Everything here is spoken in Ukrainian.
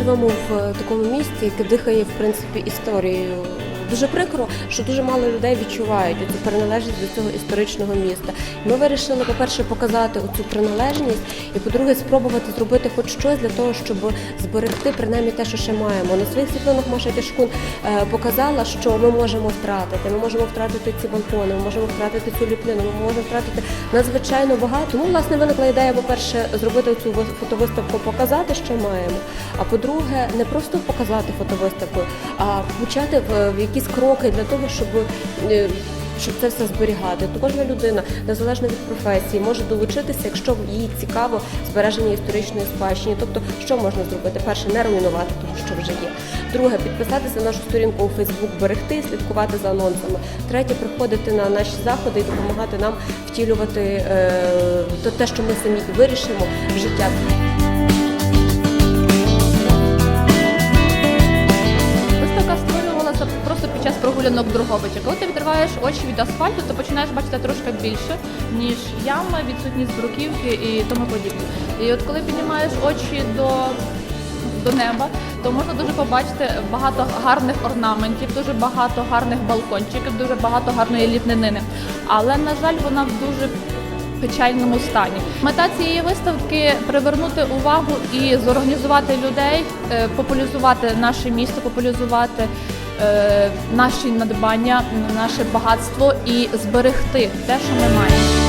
живемо в е, такому місті, яке дихає в принципі історією. Дуже прикро, що дуже мало людей відчувають цю приналежність до цього історичного міста. Ми вирішили, по-перше, показати цю приналежність, і по-друге, спробувати зробити хоч щось для того, щоб зберегти принаймні те, що ще маємо. На своїх світлинах Маша Тишкун е, показала, що ми можемо втратити. Ми можемо втратити ці балкони, ми можемо втратити цю ліпнину, ми можемо втратити надзвичайно багато. Тому, власне, виникла ідея, по-перше, зробити цю фотовиставку, показати, що маємо. А по-друге, не просто показати фотовиставку, а почати в, в якісь кроки для того, щоб. е, Щоб це все зберігати, то кожна людина, незалежно від професії, може долучитися, якщо їй цікаво збереження історичної спадщини. Тобто, що можна зробити? Перше, не руйнувати того, що вже є. Друге, підписатися на нашу сторінку у Фейсбук, берегти, слідкувати за анонсами. Третє, приходити на наші заходи і допомагати нам втілювати е, те, що ми самі вирішимо в життя. Під час Друговича. Коли ти відриваєш очі від асфальту, то починаєш бачити трошки більше, ніж ями, відсутність бруківки і тому подібне. І от коли піднімаєш очі до, до неба, то можна дуже побачити багато гарних орнаментів, дуже багато гарних балкончиків, дуже багато гарної ліпнинини. Але, на жаль, вона в дуже печальному стані. Мета цієї виставки привернути увагу і зорганізувати людей, е, популяризувати наше місто, популяризувати наші надбання, наше багатство і зберегти те, що ми маємо.